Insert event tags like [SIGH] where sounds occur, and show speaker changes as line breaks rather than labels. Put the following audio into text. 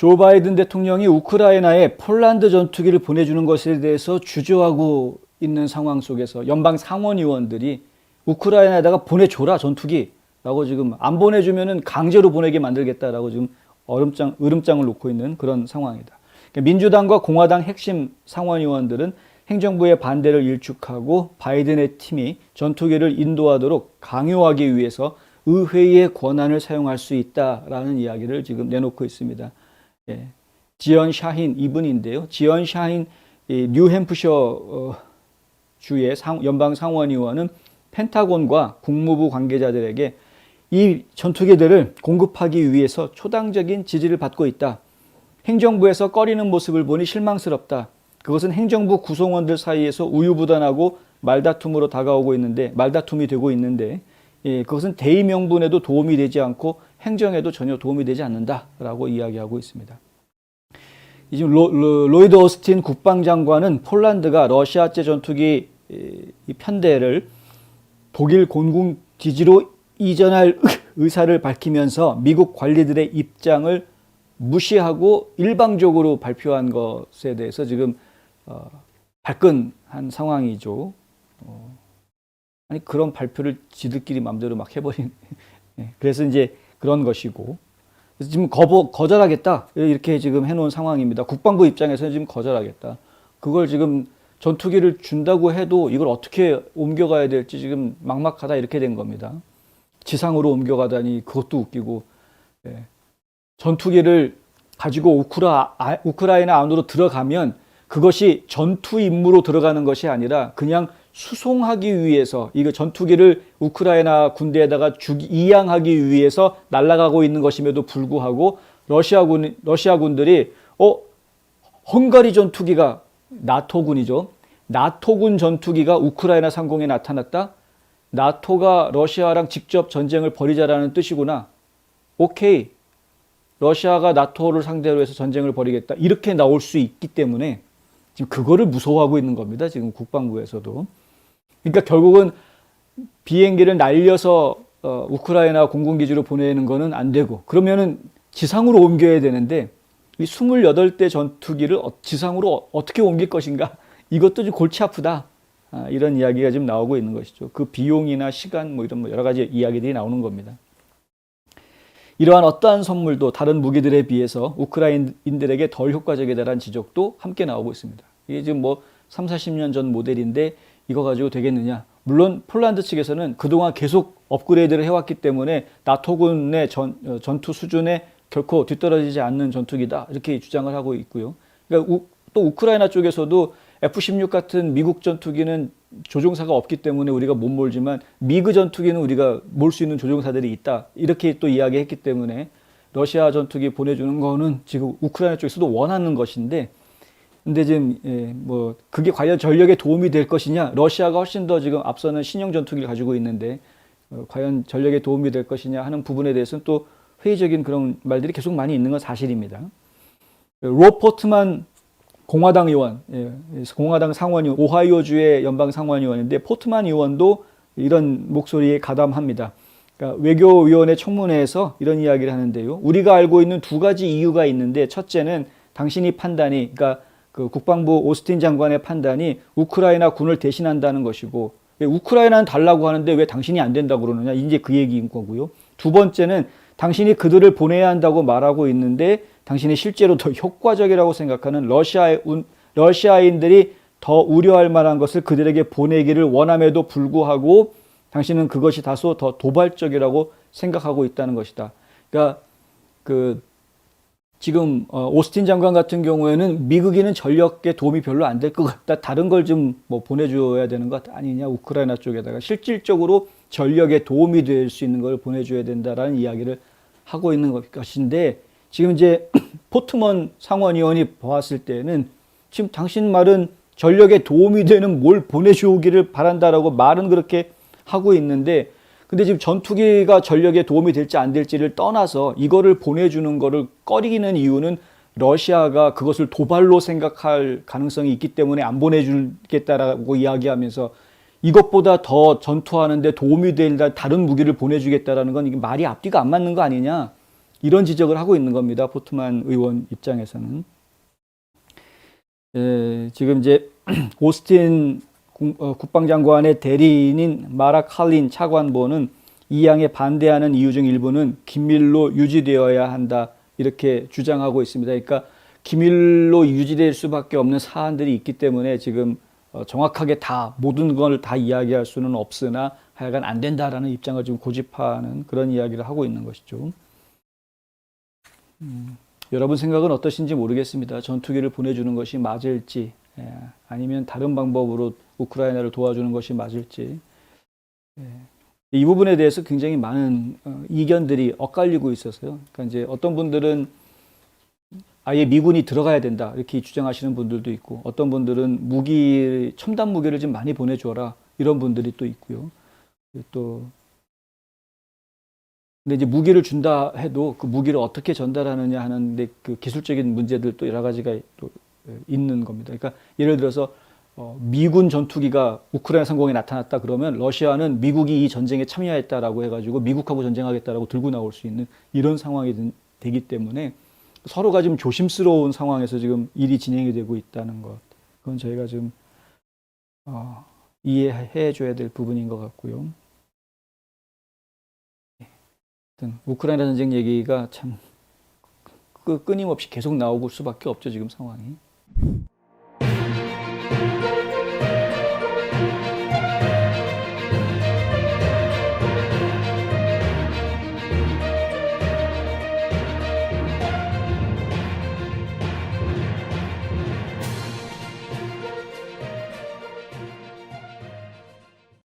조 바이든 대통령이 우크라이나에 폴란드 전투기를 보내주는 것에 대해서 주저하고 있는 상황 속에서 연방 상원의원들이 우크라이나에다가 보내줘라 전투기라고 지금 안 보내주면은 강제로 보내게 만들겠다라고 지금 얼음장 으름장을 놓고 있는 그런 상황이다. 그러니까 민주당과 공화당 핵심 상원의원들은 행정부의 반대를 일축하고 바이든의 팀이 전투기를 인도하도록 강요하기 위해서 의회의 권한을 사용할 수 있다라는 이야기를 지금 내놓고 있습니다. 예. 지연 샤힌 이분인데요. 지연 샤힌 이 뉴햄프셔 어, 주의 상, 연방 상원의원은 펜타곤과 국무부 관계자들에게 이 전투기들을 공급하기 위해서 초당적인 지지를 받고 있다. 행정부에서 꺼리는 모습을 보니 실망스럽다. 그것은 행정부 구성원들 사이에서 우유부단하고 말다툼으로 다가오고 있는데 말다툼이 되고 있는데 예, 그것은 대의 명분에도 도움이 되지 않고 행정에도 전혀 도움이 되지 않는다라고 이야기하고 있습니다. 이 지금 로, 로, 로 이드 오스틴 국방장관은 폴란드가 러시아제 전투기 이 편대를 독일 공군 기지로 이전할 [LAUGHS] 의사를 밝히면서 미국 관리들의 입장을 무시하고 일방적으로 발표한 것에 대해서 지금 어, 발끈한 상황이죠. 어, 아니 그런 발표를 지들끼리 마음대로 막 해버린. [LAUGHS] 예, 그래서 이제 그런 것이고 지금 거부, 거절하겠다 이렇게 지금 해놓은 상황입니다. 국방부 입장에서는 지금 거절하겠다. 그걸 지금 전투기를 준다고 해도 이걸 어떻게 옮겨가야 될지 지금 막막하다 이렇게 된 겁니다. 지상으로 옮겨가다니 그것도 웃기고 예. 전투기를 가지고 우크라, 아, 우크라이나 안으로 들어가면 그것이 전투 임무로 들어가는 것이 아니라 그냥 수송하기 위해서 이거 전투기를 우크라이나 군대에다가 주, 이양하기 위해서 날아가고 있는 것임에도 불구하고 러시아군 러시아군들이 어 헝가리 전투기가 나토군이죠. 나토군 전투기가 우크라이나 상공에 나타났다. 나토가 러시아랑 직접 전쟁을 벌이자라는 뜻이구나. 오케이. 러시아가 나토를 상대로 해서 전쟁을 벌이겠다. 이렇게 나올 수 있기 때문에 지금 그거를 무서워하고 있는 겁니다. 지금 국방부에서도. 그러니까 결국은 비행기를 날려서 어, 우크라이나 공군기지로 보내는 거는 안 되고 그러면은 지상으로 옮겨야 되는데 이 28대 전투기를 어- 지상으로 어떻게 옮길 것인가 이것도 좀 골치 아프다. 아, 이런 이야기가 지금 나오고 있는 것이죠. 그 비용이나 시간 뭐 이런 뭐 여러 가지 이야기들이 나오는 겁니다. 이러한 어떠한 선물도 다른 무기들에 비해서 우크라이나인들에게 덜 효과적이다라는 지적도 함께 나오고 있습니다. 이게 지금 뭐 3, 40년 전 모델인데 이거 가지고 되겠느냐? 물론 폴란드 측에서는 그동안 계속 업그레이드를 해왔기 때문에 나토군의 전, 어, 전투 수준에 결코 뒤떨어지지 않는 전투기다 이렇게 주장을 하고 있고요. 그러니까 우, 또 우크라이나 쪽에서도 F-16 같은 미국 전투기는 조종사가 없기 때문에 우리가 못 몰지만 미그 전투기는 우리가 몰 수 있는 조종사들이 있다 이렇게 또 이야기했기 때문에 러시아 전투기 보내주는 거는 지금 우크라이나 쪽에서도 원하는 것인데 근데 지금 예, 뭐 그게 과연 전력에 도움이 될 것이냐 러시아가 훨씬 더 지금 앞서는 신형 전투기를 가지고 있는데 어, 과연 전력에 도움이 될 것이냐 하는 부분에 대해서는 또 회의적인 그런 말들이 계속 많이 있는 건 사실입니다. 로포트만 공화당 의원, 예, 공화당 상원의원, 오하이오주의 연방 상원의원인데 포트만 의원도 이런 목소리에 가담합니다. 그러니까 외교위원회 청문회에서 이런 이야기를 하는데요. 우리가 알고 있는 두 가지 이유가 있는데 첫째는 당신이 판단이, 그러니까 그 국방부 오스틴 장관의 판단이 우크라이나 군을 대신한다는 것이고 왜 우크라이나는 달라고 하는데 왜 당신이 안 된다고 그러느냐 이제 그 얘기인 거고요. 두 번째는 당신이 그들을 보내야 한다고 말하고 있는데 당신이 실제로 더 효과적이라고 생각하는 러시아의 운- 러시아인들이 더 우려할 만한 것을 그들에게 보내기를 원함에도 불구하고 당신은 그것이 다소 더 도발적이라고 생각하고 있다는 것이다. 그러니까 그 지금 어, 오스틴 장관 같은 경우에는 미국인은 전력에 도움이 별로 안 될 것 같다. 다른 걸 좀 뭐 보내줘야 되는 것 아니냐. 우크라이나 쪽에다가 실질적으로 전력에 도움이 될 수 있는 걸 보내줘야 된다라는 이야기를 하고 있는 것- 것인데 지금 이제 [CLEARS THROAT] 포트먼 상원의원이 보았을 때는 지금 당신 말은 전력에 도움이 되는 뭘 보내주기를 바란다라고 말은 그렇게 하고 있는데 근데 지금 전투기가 전력에 도움이 될지 안 될지를 떠나서 이거를 보내주는 거를 꺼리는 이유는 러시아가 그것을 도발로 생각할 가능성이 있기 때문에 안 보내주겠다라고 이야기하면서 이것보다 더 전투하는데 도움이 될 다른 무기를 보내주겠다라는 건 이게 말이 앞뒤가 안 맞는 거 아니냐. 이런 지적을 하고 있는 겁니다. 포트만 의원 입장에서는. 에, 지금 이제 [CLEARS THROAT] 오스틴 국- 어, 국방장관의 대리인인 마라 칼린 차관보는 이 양에 반대하는 이유 중 일부는 기밀로 유지되어야 한다 이렇게 주장하고 있습니다. 그러니까 기밀로 유지될 수밖에 없는 사안들이 있기 때문에 지금 어, 정확하게 다 모든 걸 다 이야기할 수는 없으나 하여간 안 된다라는 입장을 지금 고집하는 그런 이야기를 하고 있는 것이죠. 음, 여러분 생각은 어떠신지 모르겠습니다. 전투기를 보내주는 것이 맞을지 예, 아니면 다른 방법으로 우크라이나를 도와주는 것이 맞을지 예. 이 부분에 대해서 굉장히 많은 어, 이견들이 엇갈리고 있어서요. 그러니까 이제 어떤 분들은 아예 미군이 들어가야 된다 이렇게 주장하시는 분들도 있고 어떤 분들은 무기 첨단 무기를 좀 많이 보내줘라 이런 분들이 또 있고요. 또 근데 이제 무기를 준다 해도 그 무기를 어떻게 전달하느냐 하는데 그 기술적인 문제들 또 여러 가지가 또 있는 겁니다. 그러니까 예를 들어서 어, 미군 전투기가 우크라이나 상공에 나타났다 그러면 러시아는 미국이 이 전쟁에 참여했다라고 해가지고 미국하고 전쟁하겠다라고 들고 나올 수 있는 이런 상황이 된- 되기 때문에 서로가 지금 조심스러운 상황에서 지금 일이 진행이 되고 있다는 것. 그건 저희가 좀 어, 이해해 줘야 될 부분인 것 같고요. 하여튼 우크라이나 전쟁 얘기가 참그 끊임없이 계속 나오고 수밖에 없죠 지금 상황이.